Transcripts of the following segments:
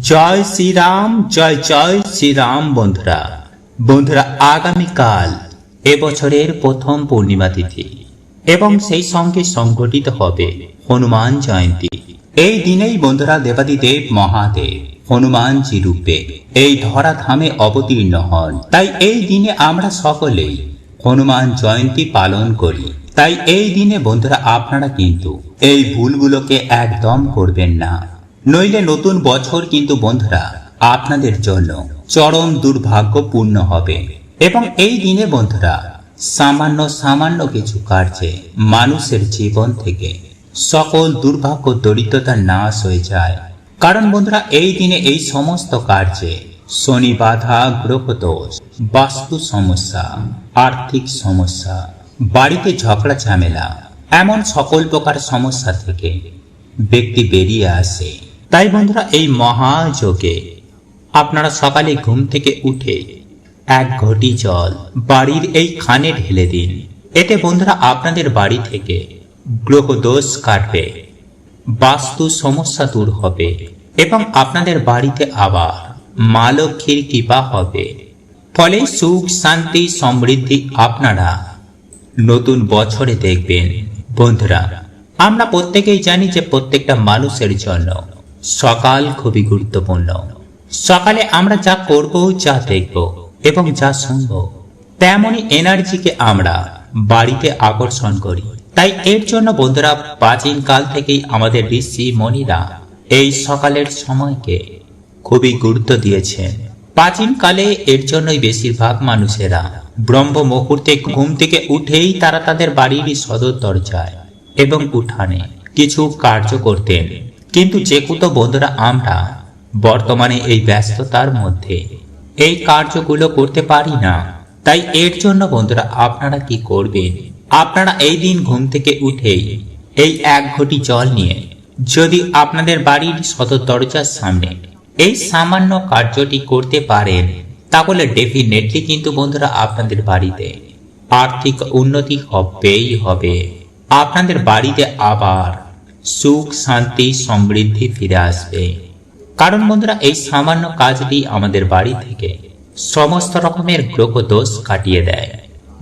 জয় শ্রীরাম, জয় জয় শ্রীরাম বন্ধুরা। বন্ধুরা, আগামীকাল এবছরের প্রথম পূর্ণিমা তিথি এবং সেই সঙ্গে সংগঠিত হবে হনুমান জয়ন্তী। এই দিনেই বন্ধুরা দেবাদিদেব মহাদেব হনুমানজি রূপে এই ধরাধামে অবতীর্ণ হন। তাই এই দিনে আমরা সকলেই হনুমান জয়ন্তী পালন করি। তাই এই দিনে বন্ধুরা আপনারা কিন্তু এই ভুলগুলোকে একদম করবেন না। নইলে নতুন বছর কিন্তু বন্ধুরা, আপনাদের জন্য চরম দুর্ভাগ্যপূর্ণ হবে। এবং এই দিনে বন্ধুরা, সামান্য সামান্য কিছু কার্যে মানুষের জীবন থেকে সকল দুর্ভাগ্য, দরিদ্রতা নাশ হয়ে যায়। কারণ বন্ধুরা, এই দিনে এই সমস্ত কার্যে শনি বাধা, গ্রহ দোষ, বাস্তু সমস্যা, আর্থিক সমস্যা, বাড়িতে ঝগড়া, ঝামেলা, এমন সকল প্রকার সমস্যা থেকে ব্যক্তি বেরিয়ে আসে। তাই বন্ধুরা, এই মহাযোগে আপনারা সকালে ঘুম থেকে উঠে এক ঘটি জল বাড়ির এই খানে ঢেলে দিন। এতে বন্ধুরা, আপনাদের বাড়ি থেকে গ্রহ দোষ কাটবে, বাস্তু সমস্যা দূর হবে এবং আপনাদের বাড়িতে আবার মা লক্ষ্মীর কৃপা হবে। ফলে সুখ, শান্তি, সমৃদ্ধি আপনারা নতুন বছরে দেখবেন। বন্ধুরা, আমরা প্রত্যেকেই জানি যে প্রত্যেকটা মানুষের জন্য সকাল খুবই গুরুত্বপূর্ণ। সকালে আমরা যা করব, যা দেখব এবং যা শুনব তেমনই এনার্জিকে আমরা বাড়িতে আকর্ষণ করি। তাই এর জন্য বন্ধুরা প্রাচীন কাল থেকেই আমাদের ঋষি মণিরা এই সকালের সময়কে খুবই গুরুত্ব দিয়েছেন। প্রাচীন কালে এর জন্যই বেশিরভাগ মানুষেরা ব্রহ্ম মুহূর্তে ঘুম থেকে উঠেই তারা তাদের বাড়ির সদর দরজায় এবং উঠানে কিছু কার্য করতেন। কিন্তু যে কুতো বন্ধুরা আমরা বর্তমানে এই ব্যস্ততার মধ্যে এই কার্যগুলো করতে পারি না, তাই এর জন্য বন্ধুরা আপনারা কি করবেন? আপনারা এই দিন ঘুম থেকে উঠেই এই এক ঘটি জল নিয়ে যদি আপনাদের বাড়ির সদর দরজার সামনে এই সামান্য কার্যটি করতে পারেন, তাহলে ডেফিনেটলি কিন্তু বন্ধুরা আপনাদের বাড়িতে আর্থিক উন্নতি হবেই হবে। আপনাদের বাড়িতে আবার সুখ, শান্তি, সমৃদ্ধি ফিরে আসবে। কারণ বন্ধুরা, এই সামান্য কাজটি আমাদের বাড়ি থেকে সমস্ত রকমের গ্রহ দোষ কাটিয়ে দেয়।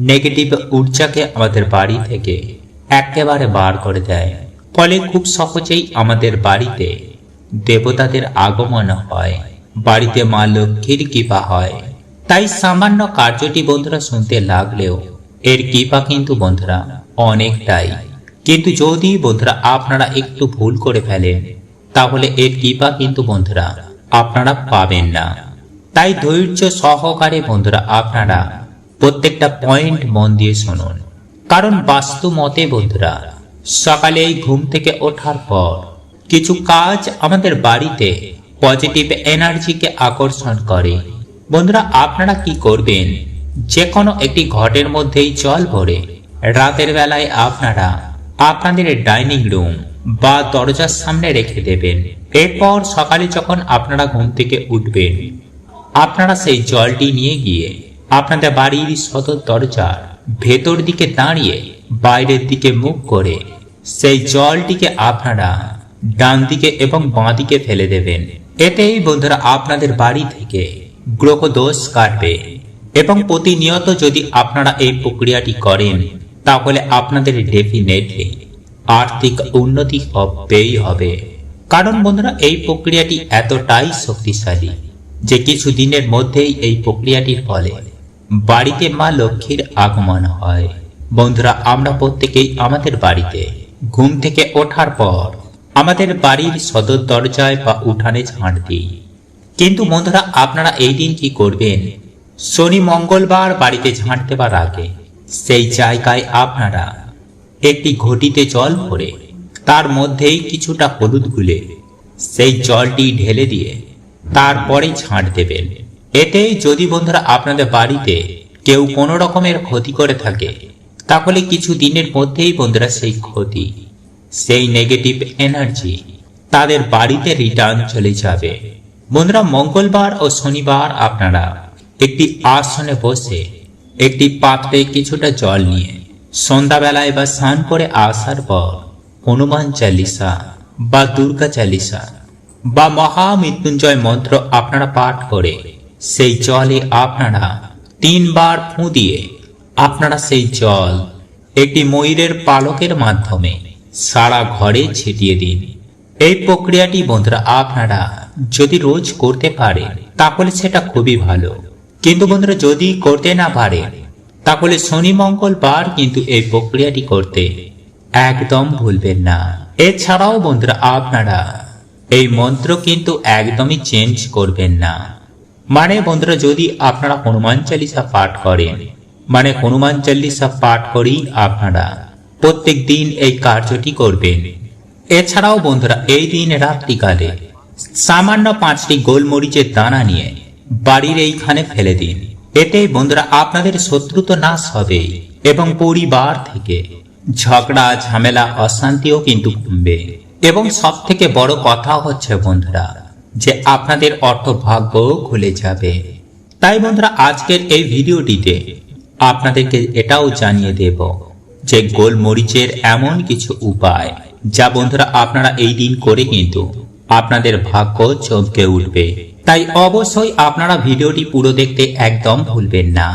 নেগেটিভ ঊর্জাকে আমাদের বাড়ি থেকে একেবারে বার করে দেয়। ফলে খুব সহজেই আমাদের বাড়িতে দেবতাদের আগমন হয়। বাড়িতে মা লক্ষ্মীর কৃপা হয়। তাই সামান্য কার্যটি বন্ধুরা শুনতে লাগলেও এর কৃপা কিন্তু বন্ধুরা অনেকটাই কিন্তু যদি বন্ধুরা আপনারা একটু ভুল করে ফেলেন, তাহলে এর কৃপা কিন্তু বন্ধুরা আপনারা পাবেন না। তাই ধৈর্য সহকারে বন্ধুরা আপনারা প্রত্যেকটা পয়েন্ট মন দিয়ে শুনুন। কারণ বাস্তু মতে বন্ধুরা সকালে ঘুম থেকে ওঠার পর কিছু কাজ আমাদের বাড়িতে পজিটিভ এনার্জিকে আকর্ষণ করে। বন্ধুরা, আপনারা কি করবেন? যে কোনো একটি ঘটের মধ্যেই জল ভরে রাতের বেলায় আপনারা আপনাদের ডাইনিং রুম বা দরজার সামনে রেখে দেবেন। এরপর সকালে যখন আপনারা ঘুম থেকে উঠবেন, আপনারা সেই জলটি নিয়ে গিয়ে আপনাদের বাড়ির সদর দরজার ভেতর দিকে দাঁড়িয়ে বাইরের দিকে মুখ করে সেই জলটিকে আপনারা ডান দিকে এবং বাঁ দিকে ফেলে দেবেন। এতেই বন্ধুরা আপনাদের বাড়ি থেকে গ্রহ দোষ কাটবে এবং প্রতিনিয়ত যদি আপনারা এই প্রক্রিয়াটি করেন তাহলে আপনাদের ডেফিনেটলি আর্থিক উন্নতি হবেই হবে। কারণ বন্ধুরা, এই প্রক্রিয়াটি এতটাই শক্তিশালী যে কিছু দিনের মধ্যেই এই প্রক্রিয়াটির ফলে বাড়িতে মা লক্ষ্মীর আগমন হয়। বন্ধুরা, আমরা প্রত্যেকেই আমাদের বাড়িতে ঘুম থেকে ওঠার পর আমাদের বাড়ির সদর দরজায় বা উঠানে ঝাঁট দিই। কিন্তু বন্ধুরা, আপনারা এই দিন কি করবেন? শনি মঙ্গলবার বাড়িতে ঝাঁট দেবার আগে সেই জায়গায় আপনারা একটি ঘটিতে জল ভরে, তার মধ্যেই কিছুটা হলুদ গুলে সেই জলটি ঢেলে দিয়ে তারপরে ঝাঁট দেবেন। এতে যদি বন্ধুরা আপনাদের বাড়িতে কেউ কোনো রকমের ক্ষতি করে থাকে, তাহলে কিছু দিনের মধ্যেই বন্ধুরা সেই ক্ষতি, সেই নেগেটিভ এনার্জি তাদের বাড়িতে রিটার্ন চলে যাবে। বন্ধুরা মঙ্গলবার ও শনিবার আপনারা একটি আসনে বসে একটি পাত্রে কিছুটা জল নিয়ে সন্ধ্যাবেলায় বা স্নান করে আসার পর হনুমান চালিসা বা দুর্গা চালিসা বা মহামৃত্যুঞ্জয় মন্ত্র আপনারা পাঠ করে সেই জলে আপনারা তিনবার ফুঁ দিয়ে আপনারা সেই জল একটি ময়ূরের পালকের মাধ্যমে সারা ঘরে ছিটিয়ে দিন। এই প্রক্রিয়াটি বন্ধুরা আপনারা যদি রোজ করতে পারেন, তাহলে সেটা খুবই ভালো। কিন্তু বন্ধুরা, যদি করতে না পারে, তাহলে শনি মঙ্গলবার কিন্তু এই প্রক্রিয়াটি করতে একদম ভুলবেন না। এছাড়াও বন্ধুরা, আপনারা এই মন্ত্র কিন্তু একদমই চেঞ্জ করবেন না। মানে বন্ধুরা, যদি আপনারা হনুমান চালিসা পাঠ করেন মানে হনুমান চালিসা পাঠ করেই আপনারা প্রত্যেক দিন এই কার্যটি করবেন। এছাড়াও বন্ধুরা, এই দিন রাত্রিকালে সামান্য পাঁচটি গোলমরিচের দানা নিয়ে বাড়ির এইখানে ফেলে দিন। এতে বন্ধুরা আপনাদের শত্রু তো নাশ হবে এবং পরিবার থেকে। ঝগড়া, ঝামেলা, অশান্তিও কিন্তু কমবে। এবং সব থেকে বড় কথা হচ্ছে বন্ধুরা যে আপনাদের অর্থ ভাগ্য খুলে যাবে। তাই বন্ধুরা আজকের এই ভিডিওটিতে আপনাদেরকে এটাও জানিয়ে দেব যে গোলমরিচের এমন কিছু উপায় যা বন্ধুরা আপনারা এই দিন করে কিন্তু আপনাদের ভাগ্য চমকে উঠবে। তাই অবশ্যই আপনারা ভিডিওটি পুরো দেখতে একদম ভুলবেন না।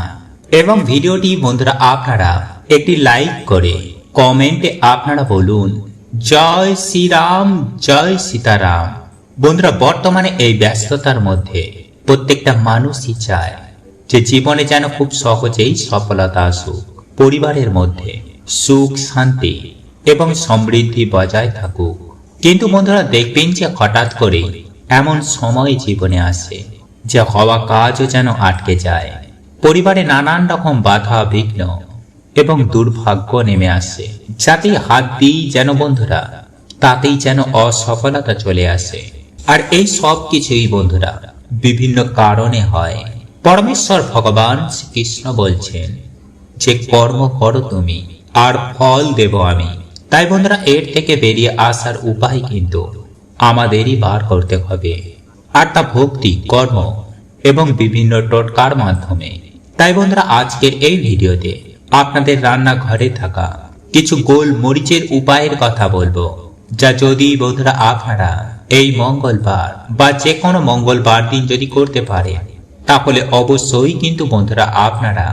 এবং ভিডিওটি বন্ধুরা আপনারা একটি লাইক করে কমেন্টে আপনারা বলুন, জয় শ্রীরাম, জয় সীতারাম। বন্ধুরা, বর্তমানে এই ব্যস্ততার মধ্যে প্রত্যেকটা মানুষই চায় যে জীবনে যেন খুব সহজেই সফলতা আসুক। পরিবারের মধ্যে সুখ, শান্তি এবং সমৃদ্ধি বজায় থাকুক। কিন্তু বন্ধুরা, দেখবেন যে হঠাৎ করে এমন সময় জীবনে আসে যে হওয়া কাজও যেন আটকে যায়। পরিবারে নানান রকম বাধা, বিঘ্ন এবং দুর্ভাগ্য নেমে আসে। যাতেই হাত দিই যেন বন্ধুরা, তাতেই যেন অসফলতা চলে আসে। আর এই সব কিছুই বন্ধুরা, বিভিন্ন কারণে হয়। পরমেশ্বর ভগবান শ্রীকৃষ্ণ বলছেন যে, কর্ম করো তুমি, আর ফল দেব আমি। তাই বন্ধুরা, এর থেকে বেরিয়ে আসার উপায় কিন্তু আমাদেরই বার করতে হবে। আর তা ভক্তি, কর্ম এবং বিভিন্ন টোটকার মাধ্যমে। তাই বন্ধুরা, আজকের এই ভিডিওতে আপনাদের রান্নাঘরে থাকা কিছু গোল মরিচের উপায়ের কথা বলব, যা যদি বন্ধুরা আপনারা এই মঙ্গলবার বা যে কোনো মঙ্গলবার দিন যদি করতে পারেন, তাহলে অবশ্যই কিন্তু বন্ধুরা আপনারা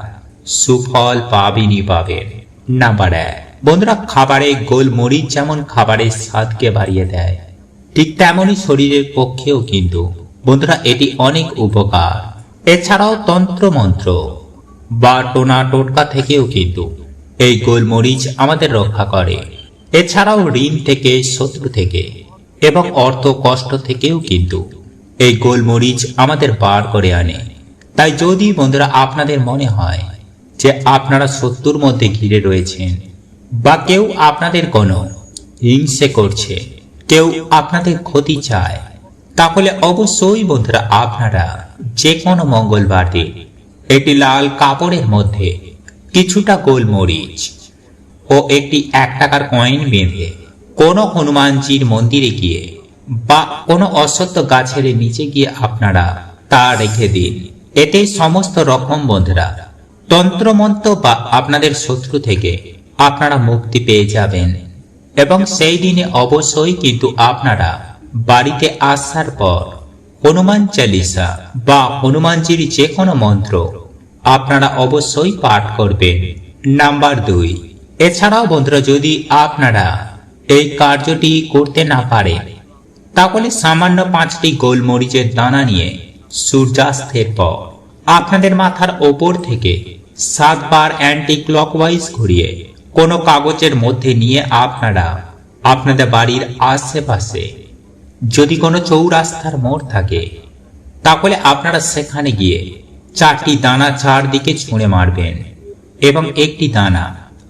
সুফল পাবেনই পাবেন। নাম্বার এক, বন্ধুরা, খাবারে গোলমরিচ যেমন খাবারের স্বাদকে বাড়িয়ে দেয় ঠিক তেমনই শরীরের পক্ষেও কিন্তু। বন্ধুরা, এটি অনেক উপকার। এছাড়াও তন্ত্র মন্ত্র বা টোনা টোটকা থেকেও কিন্তু এই গোলমরিচ আমাদের রক্ষা করে। এছাড়াও ঋণ থেকে, শত্রু থেকে এবং অর্থ কষ্ট থেকেও কিন্তু এই গোলমরিচ আমাদের বার করে আনে। তাই যদি বন্ধুরা আপনাদের মনে হয় যে আপনারা শত্রুর মধ্যে ঘিরে রয়েছেন বা কেউ আপনাদের কোনো হিংসে করছে কেউ আপনাদের ক্ষতি চায়, তাহলে অবশ্যই বন্ধুরা আপনারা যে কোনো মঙ্গলবার দিন একটি লাল কাপড়ের মধ্যে কিছুটা গোলমরিচ ও একটি এক টাকার কয়েন বেঁধে কোনো হনুমানজির মন্দিরে গিয়ে বা কোনো অসত্য গাছের নিচে গিয়ে আপনারা তা রেখে দিন। এতে সমস্ত রকম বন্ধুরা তন্ত্রমন্ত্র বা আপনাদের শত্রু থেকে আপনারা মুক্তি পেয়ে যাবেন। এবং সেই দিনে অবশ্যই কিন্তু আপনারা বাড়িতে আসার পর হনুমান চালিসা বা হনুমানজির যে কোনো মন্ত্র আপনারা অবশ্যই পাঠ করবেন। নাম্বার দুই, এছাড়াও বন্ধুরা যদি আপনারা এই কার্যটি করতে না পারে তাহলে সামান্য পাঁচটি গোলমরিচের দানা নিয়ে সূর্যাস্তের পর আপনাদের মাথার ওপর থেকে সাতবার অ্যান্টি ক্লকওয়াইজ ঘুরিয়ে কোনো কাগজের মধ্যে নিয়ে আপনারা আপনাদের বাড়ির আশেপাশে যদি কোনো চৌরাস্তার মোড় থাকে, তাহলে আপনারা সেখানে গিয়ে চারটি দানা চারদিকে ছুঁড়ে মারবেন এবং একটি দানা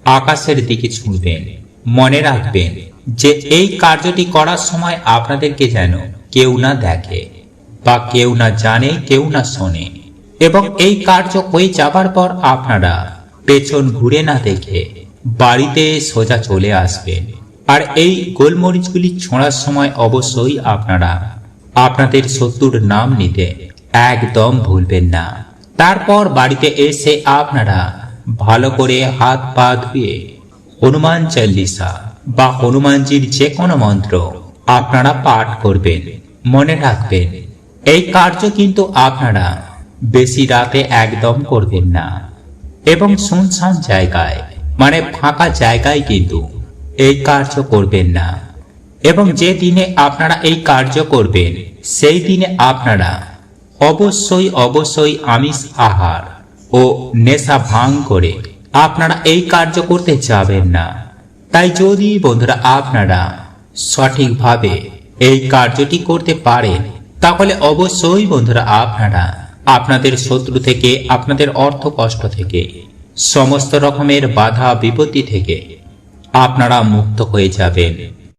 আকাশের দিকে ছুঁড়বেন। মনে রাখবেন যে এই কার্যটি করার সময় আপনাদেরকে যেন কেউ না দেখে বা কেউ না জানে, কেউ না শোনে। এবং এই কার্য হয়ে যাবার পর আপনারা পেছন ঘুরে না দেখে বাড়িতে সোজা চলে আসবেন। আর এই গোলমরিচগুলি ছোঁড়ার সময় অবশ্যই আপনারা আপনাদের শত্রুর নাম নিতে একদম ভুলবেন না। তারপর বাড়িতে এসে আপনারা ভালো করে হাত পা ধুয়ে হনুমান চল্লিশা বা হনুমানজির যে কোনো মন্ত্র আপনারা পাঠ করবেন, মনে রাখবেন। এই কার্য কিন্তু আপনারা বেশি রাতে একদম করবেন না। এবং শুনশান জায়গায় মানে ফাঁকা জায়গায় কিন্তু এই কার্য করবেন না। এবং যে দিনে আপনারা এই কার্য করবেন, সেই দিনে আপনারা অবশ্যই অবশ্যই আমিষ আহার ও নেশা ভাঙ করে আপনারা এই কার্য করতে যাবেন না। তাই যদি বন্ধুরা আপনারা সঠিকভাবে এই কার্যটি করতে পারেন, তাহলে অবশ্যই বন্ধুরা আপনারা আপনাদের শত্রু থেকে, আপনাদের অর্থ কষ্ট থেকে সমস্ত রকমের বাধা বিপত্তি থেকে আপনারা মুক্ত হয়ে যাবেন।